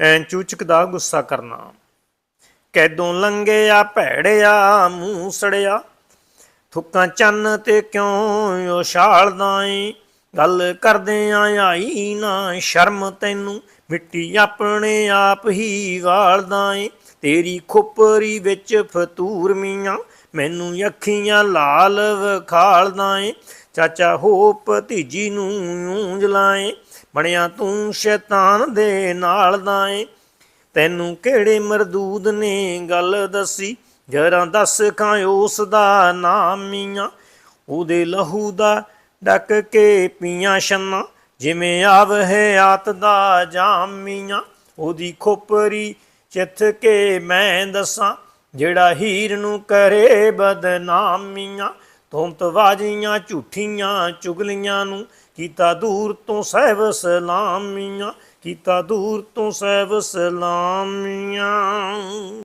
ਐਂ ਚੂਚਕ ਦਾ ਗੁੱਸਾ ਕਰਨਾ। ਕੈਦੋਂ ਲੰਗਿਆ ਭੈੜਿਆ, ਮੂੰਹ ਸੜਿਆ। ਥੁੱਕਾਂ ਚੰਨ ਤੇ ਕਿਉਂ ਉਛਾਲਦਾ ਏ ਗੱਲ ਕਰਦੇ ਆ, ਆਈ ਨਾ ਸ਼ਰਮ ਤੈਨੂੰ, ਮਿੱਟੀ ਆਪਣੇ ਆਪ ਹੀ ਗਾਲਦਾ ਏ। ਤੇਰੀ ਖੁੱਪਰੀ ਵਿੱਚ ਫਤੂਰ ਮੀਆਂ, ਮੈਨੂੰ ਅੱਖੀਆਂ ਲਾਲ ਵਖਾਲਦਾ ਏ। ਚਾਚਾ ਹੋ ਭਤੀਜੀ ਨੂੰ ਉਂਝ ਲਾਏ, ਬਣਿਆ ਤੂੰ ਸ਼ੈਤਾਨ ਦੇ ਨਾਲ ਦਾ ਏ। ਤੈਨੂੰ ਕਿਹੜੇ ਮਰਦੂਦ ਨੇ ਗੱਲ ਦੱਸੀ? ਜਰਾ ਦੱਸ ਕਾਂ ਉਸ ਦਾ ਨਾਮ ਮੀਆਂ। ਉਹਦੇ ਲਹੂ ਦਾ ਡੱਕ ਕੇ ਪੀਆਂ ਛੰਨਾ, ਜਿਵੇਂ ਆਵ ਹੈ ਆਤ ਦਾ ਜਾਮ ਉਹਦੀ ਖੋਪਰੀ ਚਿੱਥ ਕੇ ਮੈਂ ਦੱਸਾਂ, ਜਿਹੜਾ ਹੀਰ ਨੂੰ ਕਰੇ ਬਦਨਾਮੀਆਂ ਤੁਮਤ ਵਾਜੀਆਂ ਝੂਠੀਆਂ ਚੁਗਲੀਆਂ ਨੂੰ, ਕੀਤਾ ਦੂਰ ਤੋਂ ਸਹਿਬ ਸਲਾਮੀਆਂ ਕੀਤਾ ਦੂਰ ਤੋਂ ਸਹਿਬ ਸਲਾਮੀਆਂ